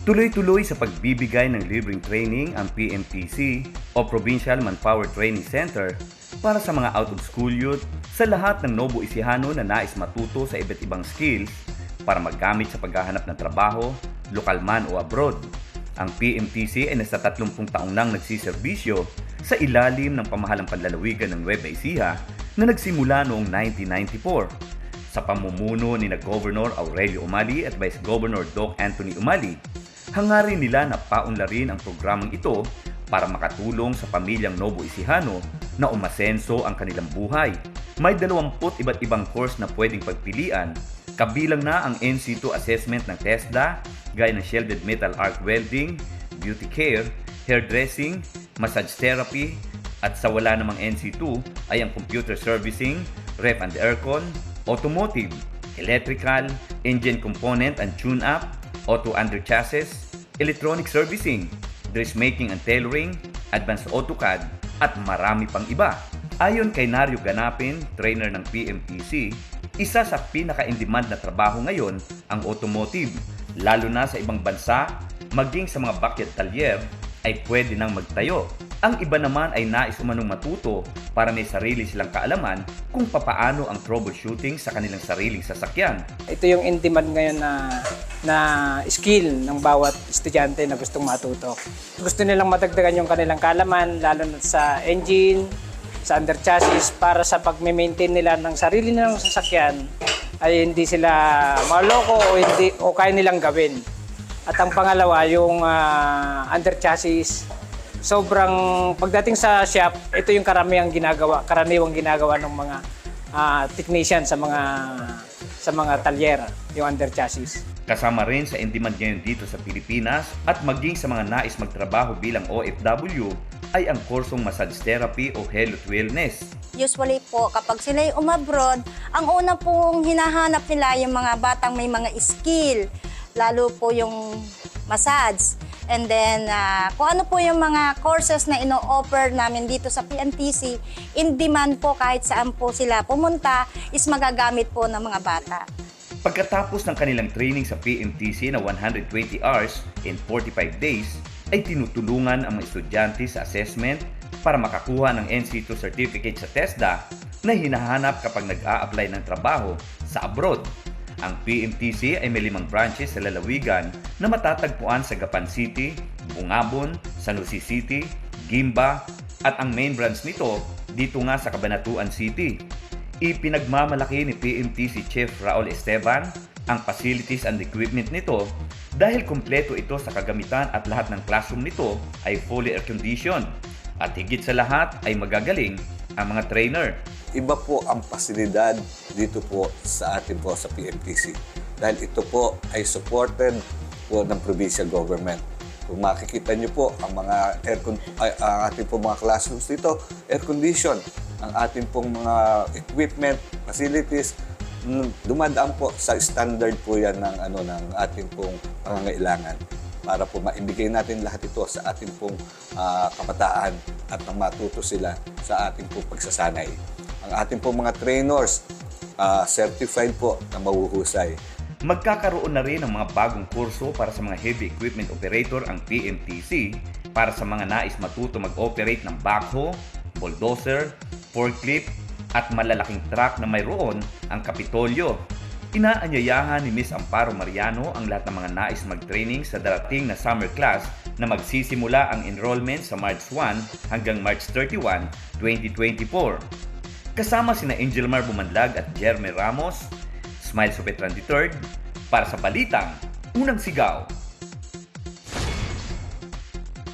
Tuloy-tuloy sa pagbibigay ng libreng training ang PMTC o Provincial Manpower Training Center para sa mga out-of-school youth sa lahat ng Novo Ecijano na nais matuto sa iba't ibang skills para magamit sa paghahanap ng trabaho, lokal man o abroad. Ang PMTC ay nasa 30 taong nang nagsiservisyo sa ilalim ng pamahalang panlalawigan ng Nueva Ecija na nagsimula noong 1994 sa pamumuno ni na Governor Aurelio Umali at Vice Governor Doc Anthony Umali. Hangarin nila na paunlarin ang programang ito para makatulong sa pamilyang Novo Ecijano na umasenso ang kanilang buhay. May 20 iba't ibang course na pwedeng pagpilian, kabilang na ang NC2 assessment ng TESDA, gaya ng shielded metal arc welding, beauty care, hairdressing, massage therapy, at sa wala namang NC2 ay ang computer servicing, ref and aircon, automotive, electrical, engine component and tune-up, auto under chassis, electronic servicing, dressmaking and tailoring, advanced AutoCAD, at marami pang iba. Ayon kay Nario Ganapin, trainer ng PMTC, isa sa pinaka-in-demand na trabaho ngayon ang automotive, lalo na sa ibang bansa, maging sa mga backyard talyer ay pwede nang magtayo. Ang iba naman ay nais umanong matuto para may sarili silang kaalaman kung papaano ang troubleshooting sa kanilang sariling sasakyan. Ito yung in demand ngayon na na skill ng bawat estudyante na gustong matuto. Gusto nilang matagdagan yung kanilang kaalaman lalo na sa engine, sa under chassis para sa pag-maintain nila ng sarili nilang sasakyan ay hindi sila maloko o hindi o kaya nilang gawin. At ang pangalawa, yung ah, under chassis, sobrang pagdating sa shop, ito yung karamihang ginagawa, karaniwang ginagawa ng mga ah, technician sa mga sa mga talyer, yung under chassis. Kasama rin sa in-demand ngayon dito sa Pilipinas at maging sa mga nais magtrabaho bilang OFW ay ang kursong massage therapy o health wellness. Usually po, kapag sila umabroad, ang una pong hinahanap nila yung mga batang may mga skill, lalo po yung massage. And then, ah, kung ano po yung mga courses na ino-offer namin dito sa PNTC, in demand po kahit saan po sila pumunta, is magagamit po ng mga bata. Pagkatapos ng kanilang training sa PMTC na 120 hours in 45 days, ay tinutulungan ang mga estudyante sa assessment para makakuha ng NC2 certificate sa TESDA na hinahanap kapag nag-a-apply ng trabaho sa abroad. Ang PMTC ay may limang branches sa lalawigan na matatagpuan sa Gapan City, Bungabon, San Jose City, Gimba, at ang main branch nito dito nga sa Cabanatuan City. Ipinagmamalaki ni PMTC Chief Raul Esteban ang facilities and equipment nito dahil kumpleto ito sa kagamitan at lahat ng classroom nito ay fully air-conditioned. At higit sa lahat ay magagaling ang mga trainer. Iba po ang pasilidad dito po sa atin po sa PMTC. Dahil ito po ay supported po ng provincial government. Kung makikita niyo po ang mga air ay, ang ating po mga classrooms dito, air condition. Ang ating pong mga equipment, facilities, mm, dumadaan po sa standard po yan ng ano ng ating pong pangangailangan para po maibigay natin lahat ito sa ating pong ah, kabataan at nang matuto sila sa ating pong pagsasanay. Ang ating pong mga trainers, ah, certified po na mahuhusay. Magkakaroon na rin ng mga bagong kurso para sa mga heavy equipment operator ang PMTC para sa mga nais matuto mag-operate ng backhoe, bulldozer, forklift at malalaking truck na mayroon ang Kapitolyo. Inaanyayahan ni Miss Amparo Mariano ang lahat ng mga nais mag-training sa darating na summer class na magsisimula ang enrollment sa March 1 hanggang March 31, 2024. Kasama sina Angel Mar Bumanlag at Jeremy Ramos, Smile Supetran III para sa Balitang Unang Sigaw